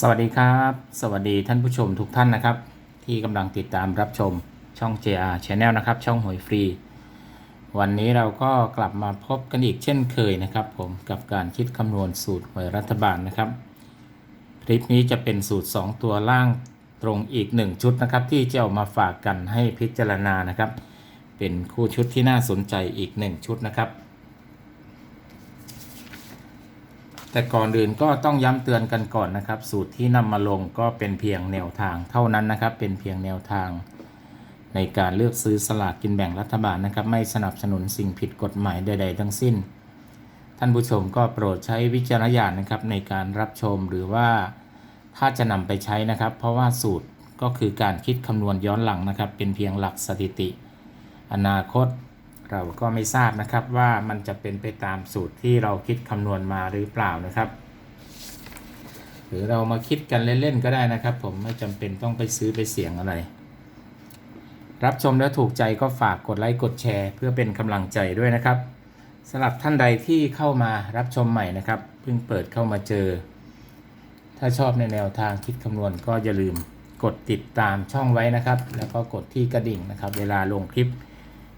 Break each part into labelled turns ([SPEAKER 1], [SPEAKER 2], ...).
[SPEAKER 1] สวัสดีครับ สวัสดีท่านผู้ชมทุกท่านนะครับ ที่กำลังติดตามรับชมช่อง JR Channel นะครับ ช่องหวยฟรี วันนี้เราก็กลับมาพบกันอีกเช่นเคยนะครับ ผมกับการคิดคำนวณสูตรหวยรัฐบาลนะครับ คลิปนี้จะเป็นสูตร 2 ตัวล่างตรงอีก 1 ชุดนะครับ ที่จะเอามาฝากกันให้พิจารณานะครับ เป็นคู่ชุดที่น่าสนใจอีก 1 ชุดนะครับ แต่ก่อนอื่นก็ต้องย้ำเตือนกันก่อนนะครับ สูตรที่นำมาลงก็เป็นเพียงแนวทางเท่านั้นนะครับ เป็นเพียงแนวทาง ในการเลือกซื้อสลากกินแบ่งรัฐบาลนะครับ ไม่สนับสนุนสิ่งผิดกฎหมายใด ๆ ทั้งสิ้น ท่านผู้ชมก็โปรดใช้วิจารณญาณนะครับในการรับชมหรือว่าถ้าจะนำไปใช้นะครับ เพราะว่าสูตรก็คือการคิดคำนวณย้อนหลังนะครับ เป็นเพียงหลักสถิติ อนาคต เราก็ไม่ทราบนะครับว่ามันจะเป็นไปตามสูตรที่เราคิดคำนวณมาหรือเปล่านะครับ หรือเรามาคิดกันเล่นๆก็ได้นะครับ ผมไม่จำเป็นต้องไปซื้อไปเสี่ยงอะไร รับชมแล้วถูกใจก็ฝากกดไลค์กดแชร์ เพื่อเป็นกำลังใจด้วยนะครับสำหรับท่านใดที่เข้ามารับชมใหม่นะครับ เพิ่งเปิดเข้ามาเจอ ถ้าชอบในแนวทางคิดคำนวณก็อย่าลืมกดติดตามช่องไว้นะครับ แล้วก็กดที่กระดิ่งนะครับ เวลาลงคลิป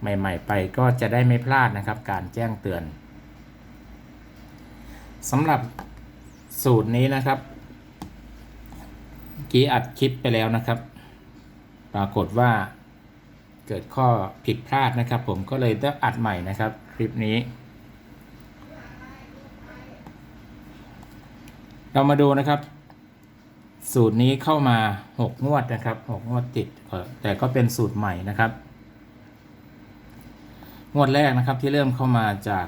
[SPEAKER 1] ใหม่ ๆ ไปก็จะได้ไม่พลาดนะครับ การแจ้งเตือนสำหรับสูตรนี้นะครับกี้อัดคลิปไปแล้วนะครับ ปรากฏว่าเกิดข้อผิดพลาดนะครับ ผมก็เลยต้องอัดใหม่นะครับ คลิปนี้ เรามาดูนะครับ สูตรนี้เข้ามา 6 งวดนะครับ 6 งวดติดแต่ก็เป็นสูตรใหม่นะครับ งวดแรกนะครับที่เริ่มเข้ามาจาก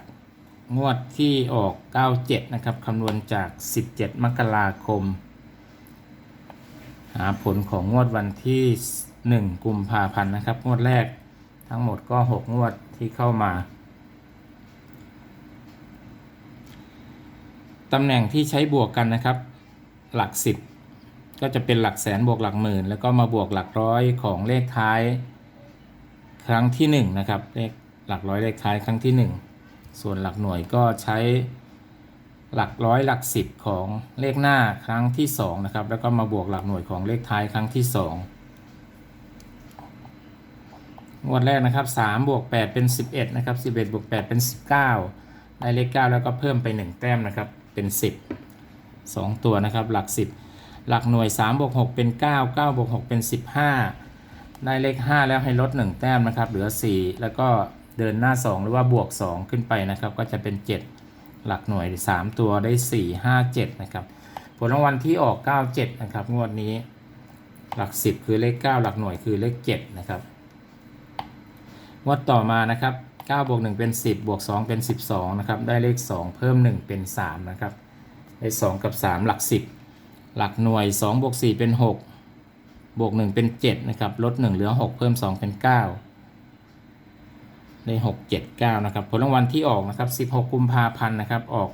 [SPEAKER 1] งวดที่ออก 97 นะครับคำนวณจาก 17 มกราคม หาผลของงวดวันที่ 1 กุมภาพันธ์นะครับ งวดแรกทั้งหมดก็ 6 งวดที่เข้ามาตำแหน่งที่ใช้บวกกันนะครับ หลัก 10 ก็จะเป็นหลักแสนบวกหลักหมื่น แล้วก็มาบวกหลักร้อยของเลขท้าย ครั้งที่ 1 นะครับเลข หลักร้อยเลขท้ายครั้งที่ 1 ส่วนหลักหน่วยก็ใช้หลักร้อยหลักสิบของเลขหน้าครั้งที่2นะครับแล้วก็มาบวกหลักหน่วยของเลขท้ายครั้งที่ 2 งวดแรกนะครับ3บวก8เป็น 11นะครับ11บวก8เป็น 19 ได้เลข 9 แล้วก็เพิ่มไป 1 แต้มนะครับเป็น 10 2 ตัวนะครับหลัก 10 หลักหน่วย3บวก6เป็น 9 9บวก6เป็น 15 ได้เลข 5 แล้วให้ลด 1 แต้มนะครับเหลือ 4 แล้วก็ เดินหน้า 2 หรือว่าบวก 2 ขึ้นไปนะครับ ก็จะเป็น 7 หลักหน่วย 3 ตัวได้ 4 5 7 นะครับ ผลรางวัลที่ออก 97 นะครับ งวดนี้ หลัก 10 คือเลข 9 หลักหน่วยคือเลข 7 นะครับ งวดต่อมานะครับ9บวก1เป็น 10บวก2เป็น 12 นะครับ ได้เลข 2 เพิ่ม 1 เป็น 3 นะครับ ได้ 2 กับ 3 หลัก 10 หลักหน่วย2บวก4เป็น 6 บวก 1 เป็น 7 นะครับ ลด 1 เหลือ 6 เพิ่ม 2 เป็น 9 ได้6 7 9นะครับ ผลรางวัลที่ออกนะครับ16กุมภาพันธ์นะครับออก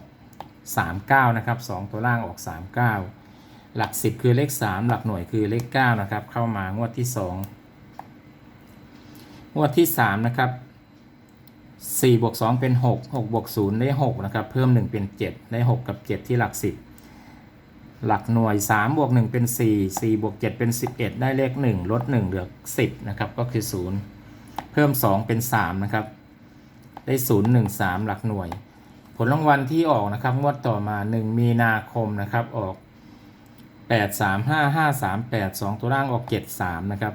[SPEAKER 1] 39นะครับ2ตัวล่างออก39หลัก10คือเลข3หลักหน่วยคือเลข9นะครับเข้ามางวดที่2งวดที่3นะครับ4บวก2เป็น6 6บวก0ได้6นะครับเพิ่ม1เป็น7ได้6กับ7ที่หลัก10หลักหน่วย 3 บวก 1 เป็น 4 4 บวก 7 เป็น 11 ได้เลข 1 ลด 1 เหลือ 10 นะครับ ก็คือ 0 เพิ่ม 2 เป็น 3 นะครับ ได้ 0 1 3 หลักหน่วย ผลรางวัลที่ออกนะครับงวดต่อมา 1 มีนาคมนะครับออก 8 3 5 5 3 8 2 ตัวล่างออก 7 3 นะครับ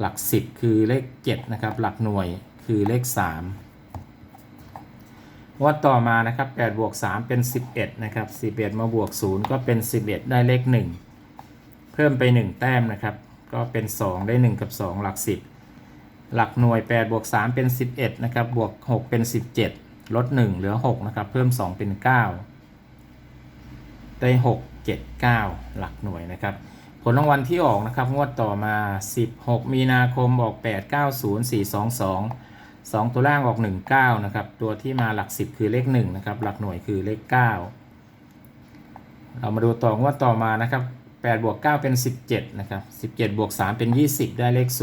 [SPEAKER 1] หลัก 10 คือเลข 7 นะครับ หลักหน่วยคือเลข 3 งวดต่อมานะครับ8บวก3เป็น 11 นะครับ 11 มาบวก 0 ก็เป็น 11 ได้เลข 1 เพิ่มไป 1 แต้มนะครับ ก็เป็น 2 ได้ 1 กับ 2 หลัก 10 หลักหน่วย8บวก3เป็น 11นะครับบวก 6 เป็น 17 ลด 1 เหลือ6นะครับเพิ่ม 2 เป็น 9 ได้ 6 7 9 หลักหน่วยนะครับ ผลรางวัลที่ออกนะครับ งวดต่อมา 16 มีนาคมออก 8 9 0 4 2 2 2 ตัวล่างออก 19 นะครับ ตัวที่มาหลัก 10 คือเลข 1 นะครับ หลักหน่วยคือเลข 9 เรามาดูต่องวดต่อมานะครับ8บวก9เป็น 17 นะครับ 17บวก3เป็น 20 ได้เลข 0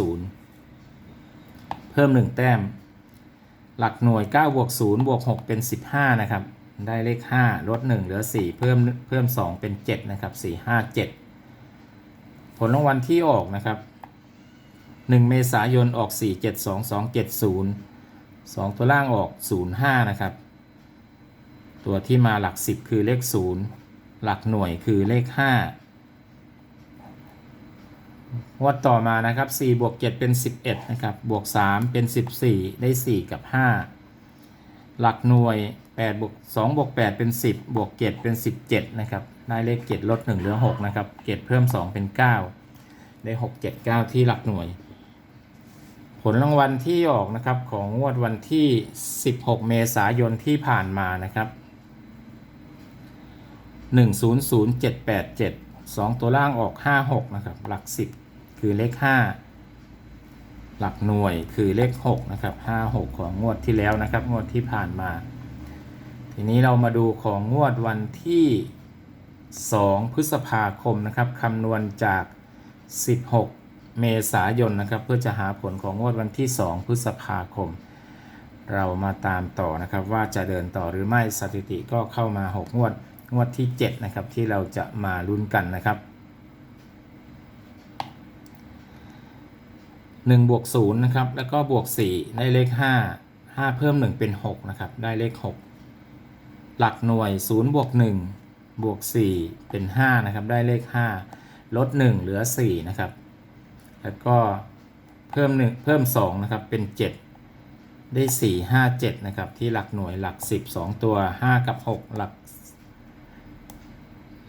[SPEAKER 1] พิ่ม 1 แต้ม หลักหน่วย9บวก0บวก6เป็น 15 นะครับ ได้เลข 5 ลด 1 เหลือ 4 เพิ่มเพิ่ม 2 เป็น 7 นะครับ 4 5 7 ผลรางวัลที่ออกนะครับ 1 เมษายนออก 4 7 2 2 7 0 2 ตัวล่างออก 0 5 นะครับ ตัวที่มาหลัก 10 คือเลข 0 หลักหน่วยคือเลข 5 งวดต่อมานะครับ4บวก7เป็น 11นะครับบวก 3 เป็น 14 ได้ 4 กับ 5 หลักหน่วย8บวก2บวก8เป็น 10 บวก 7 เป็น 17นะครับได้เลข 7 ลด 1 เหลือ 6 นะครับ 7 เพิ่ม 2 เป็น 9 ได้ 6 7 9 ที่หลักหน่วย ผลรางวัลที่ออกนะครับของงวดวันที่ 16 เมษายนที่ผ่านมานะครับ100787 2 ตัวล่างออก 56นะครับหลัก 10 คือเลข 5 หลักหน่วยคือเลข6นะครับ56 ของงวดที่แล้วนะครับ งวดที่ผ่านมา ทีนี้เรามาดูของงวดวันที่ 2 พฤษภาคมนะครับคำนวณจาก 16 เมษายนนะครับ เพื่อจะหาผลของงวดวันที่ 2 พฤษภาคม เรามาตามต่อนะครับว่าจะเดินต่อหรือไม่สถิติก็เข้ามา 6 งวดงวดที่ 7 นะครับ ที่เราจะมาลุ้นกันนะครับ 1บวก0นะครับแล้วก็บวก 4 ได้เลข 5 5 เพิ่ม 1 เป็น 6 นะครับ ได้เลข 6 หลักหน่วย 0 บวก 1 บวก 4 เป็น 5 นะครับ ได้เลข 5 ลด 1 เหลือ 4 นะครับ แล้วก็เพิ่ม 1 เพิ่ม 2 นะครับ เป็น 7 ได้ 4 5 7 นะครับ ที่หลักหน่วยหลัก 10 2 ตัว 5 กับ 6 หลัก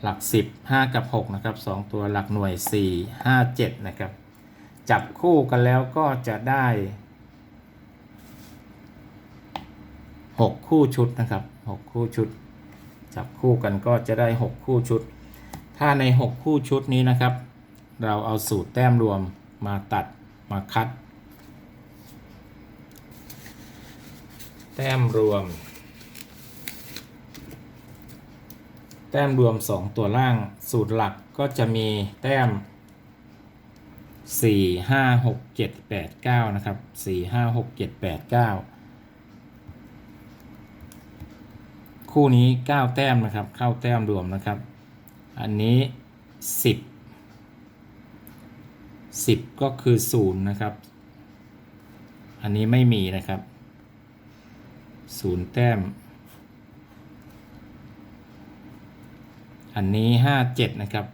[SPEAKER 1] หลัก 10 5 กับ 6 นะครับ 2 ตัวหลักหน่วย 4 5 7 นะครับ จับคู่กันแล้วก็จะได้ 6 คู่ชุดนะครับ 6 คู่ชุด จับคู่กันก็จะได้ 6 คู่ชุด ถ้าใน 6 คู่ชุดนี้นะครับ เราเอาสูตรแต้มรวมมาตัดมาคัด แต้มรวม แต้มรวม 2 ตัวล่างสูตรหลักก็จะมีแต้ม 4 5 6 7 8 9นะครับ4 5 6 7 8 9คู่นี้9แต้มนะครับ เข้าแต้มรวมนะครับ อันนี้10 10ก็คือ0นะครับ อันนี้ไม่มีนะครับ0แต้ม อันนี้57นะครับ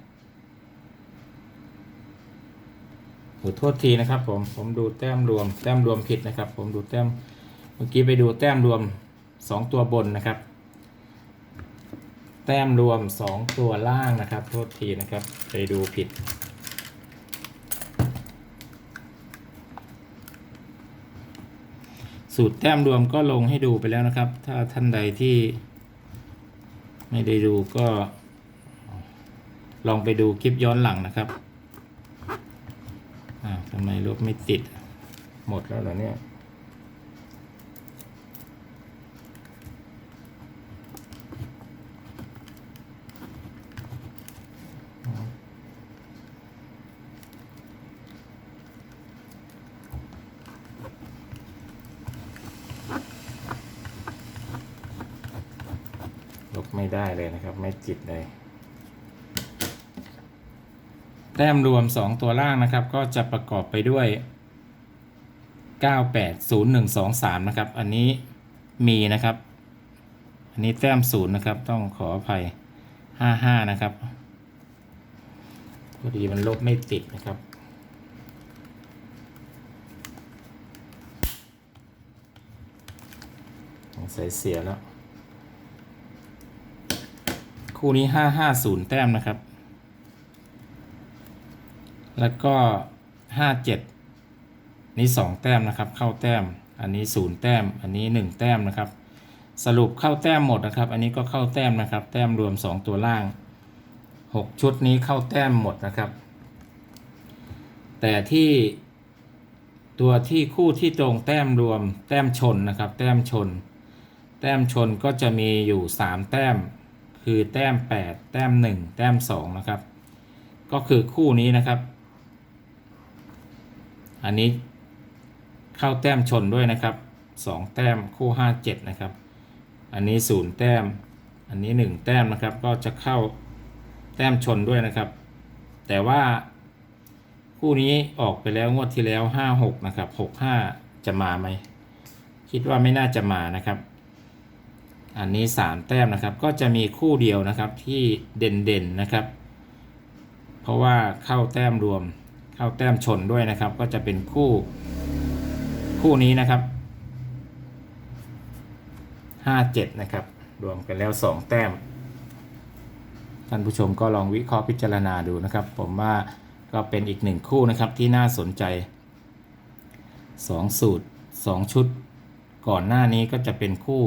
[SPEAKER 1] ขอโทษทีนะครับ ผมผมดูแต้มรวม แต้มรวมผิดนะครับ ผมดูแต้มเมื่อกี้ไปดูแต้มรวม 2 ตัวบนนะครับ แต้มรวม 2 ตัวล่างนะครับ โทษทีนะครับ ไปดูผิดสูตรแต้มรวมก็ลงให้ดูไปแล้วนะครับ ถ้าท่านใดที่ไม่ได้ดูก็ ลองไปดูคลิปย้อนหลังนะครับ ทำไมลบไม่ติด หมดแล้วเหรอเนี่ยลบไม่ได้เลยนะครับ ไม่จิตเลย แต้มรวม 2 ตัวล่างนะครับ ก็จะประกอบไปด้วย 980123 นะครับ อันนี้มีนะครับ อันนี้แต้มศูนย์นะครับ ต้องขออภัย 55 นะครับพอดีมันลบไม่ติดนะครับสงสัยเสียแล้ว คู่นี้ห้าห้าศูนย์แต้มนะครับ แล้วก็ห้าเจ็ดนี่สองแต้มนะครับ เข้าแต้ม อันนี้ศูนย์แต้ม อันนี้หนึ่งแต้มนะครับ สรุปเข้าแต้มหมดนะครับ อันนี้ก็เข้าแต้มนะครับ แต้มรวมสองตัวล่างหกชุดนี้เข้าแต้มหมดนะครับ แต่ที่ตัวที่คู่ที่ตรงแต้มรวม แต้มชนนะครับ แต้มชน แต้มชนก็จะมีอยู่ 3 แต้ม คือแต้ม 8 แต้ม 1 แต้ม 2 นะครับ ก็คือคู่นี้นะครับ อันนี้เข้าแต้มชนด้วยนะครับ 2 แต้มคู่ 57 นะครับ อันนี้ 0 แต้ม อันนี้หนึ่งแต้มนะครับ ก็จะเข้าแต้มชนด้วยนะครับ แต่ว่าคู่นี้ออกไปแล้วงวดที่แล้วห้าหกนะครับหกห้าจะมาไหม คิดว่าไม่น่าจะมานะครับ อันนี้สามแต้มนะครับ ก็จะมีคู่เดียวนะครับที่เด่นๆนะครับ เพราะว่าเข้าแต้มรวม เข้าแต้มชนด้วยนะครับ ก็จะเป็นคู่คู่นี้นะครับห้าเจ็ดนะครับ รวมกันแล้วสองแต้มท่านผู้ชมก็ลองวิเคราะห์พิจารณาดูนะครับ ผมว่าก็เป็นอีกหนึ่งคู่นะครับที่น่าสนใจ2สูตร2ชุด ก่อนหน้านี้ก็จะเป็นคู่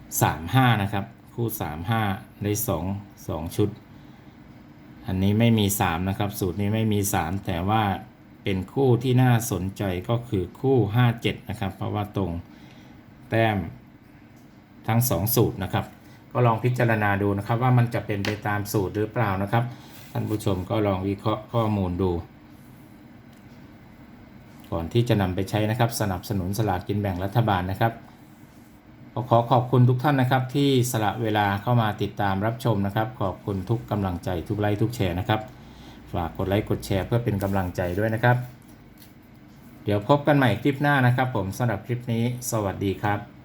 [SPEAKER 1] 3-5นะครับ คู่3-5ได้2 2ชุด อันนี้ไม่มี 3 นะครับ สูตรนี้ไม่มี 3 แต่ว่าเป็นคู่ที่น่าสนใจก็คือคู่ 5-7 นะครับ เพราะว่าตรงแต้มทั้ง 2 สูตรนะครับ ก็ลองพิจารณาดูนะครับ ว่ามันจะเป็นไปตามสูตรหรือเปล่านะครับ ท่านผู้ชมก็ลองวิเคราะห์ข้อมูลดู ก่อนที่จะนำไปใช้นะครับ สนับสนุนสลากกินแบ่งรัฐบาลนะครับ ก็ขอขอบคุณทุกท่านนะครับ ที่สละเวลาเข้ามาติดตามรับชมนะครับ ขอบคุณทุกกำลังใจทุกไลค์ทุกแชร์นะครับ ฝากกดไลค์กดแชร์เพื่อเป็นกำลังใจด้วยนะครับ เดี๋ยวพบกันใหม่คลิปหน้านะครับ ผมสำหรับคลิปนี้ สวัสดีครับ